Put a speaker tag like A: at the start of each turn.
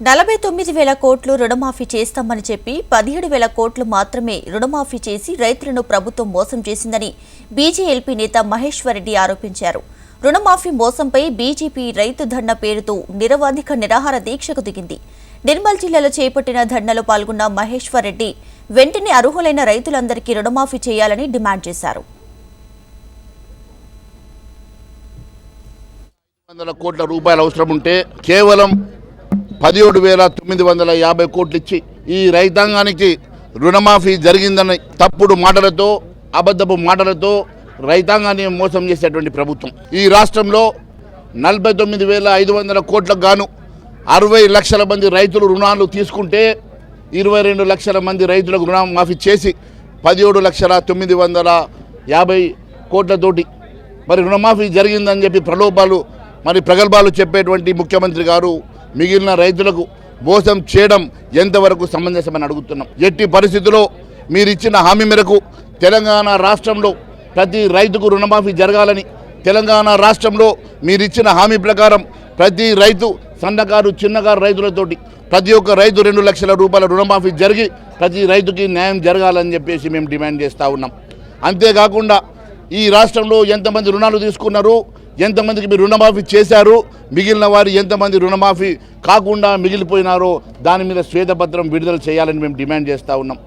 A: నలభై తొమ్మిది వేల కోట్లు రుణమాఫీ చేస్తామని చెప్పి పదిహేడు వేల కోట్లు మాత్రమే రుణమాఫీ చేసి రైతులను ప్రభుత్వం మోసం చేసిందని బీజేఎల్పీ నేత మహేశ్వరరెడ్డి ఆరోపించారు. రుణమాఫీ మోసంపై బీజేపీ రైతు ధర్నా పేరుతో నిరవాధిక నిరాహార దీక్షకు దిగింది. నిర్మల్ జిల్లాలో చేపట్టిన ధర్నాలో పాల్గొన్న మహేశ్వరరెడ్డి వెంటనే అర్హులైన రైతులందరికీ రుణమాఫీ చేయాలని డిమాండ్ చేశారు.
B: వందల కోట్ల రూపాయలు అవసరం ఉంటే కేవలం పదిహేడు వేల తొమ్మిది వందల యాభై కోట్లు ఇచ్చి ఈ రైతాంగానికి రుణమాఫీ జరిగిందని తప్పుడు మాటలతో అబద్ధపు మాటలతో రైతాంగాన్ని మోసం చేసేటువంటి ప్రభుత్వం. ఈ రాష్ట్రంలో నలభై తొమ్మిది వేల ఐదు వందల కోట్లకు గాను అరవై లక్షల మంది రైతులు రుణాలు తీసుకుంటే ఇరవై రెండు లక్షల మంది రైతులకు రుణమాఫీ చేసి పదిహేడు లక్షల తొమ్మిది వందల యాభై కోట్లతోటి మరి రుణమాఫీ జరిగిందని చెప్పి ప్రలోభాలు మరి ప్రగల్భాలు చెప్పేటువంటి ముఖ్యమంత్రి గారు మిగిలిన రైతులకు మోసం చేయడం ఎంతవరకు సమంజసమని అడుగుతున్నాం. ఎట్టి పరిస్థితుల్లో మీరిచ్చిన హామీ మేరకు తెలంగాణ రాష్ట్రంలో ప్రతి రైతుకు రుణమాఫీ జరగాలని తెలంగాణ రాష్ట్రంలో మీరిచ్చిన హామీ ప్రకారం ప్రతి రైతు సన్నకారు చిన్నకారు రైతులతోటి ప్రతి ఒక్క రైతు రెండు లక్షల రూపాయల రుణమాఫీ జరిగి ప్రతి రైతుకి న్యాయం జరగాలని చెప్పేసి మేము డిమాండ్ చేస్తూ ఉన్నాం. అంతేకాకుండా ఈ రాష్ట్రంలో ఎంతమంది రుణాలు తీసుకున్నారు? ఎంతమందికి మీరు రుణమాఫీ చేశారు? మిగిలిన వారు ఎంతమంది రుణమాఫీ కాకుండా మిగిలిపోయినారో దాని మీద శ్వేతపత్రం విడుదల చేయాలని మేము డిమాండ్ చేస్తూ ఉన్నాం.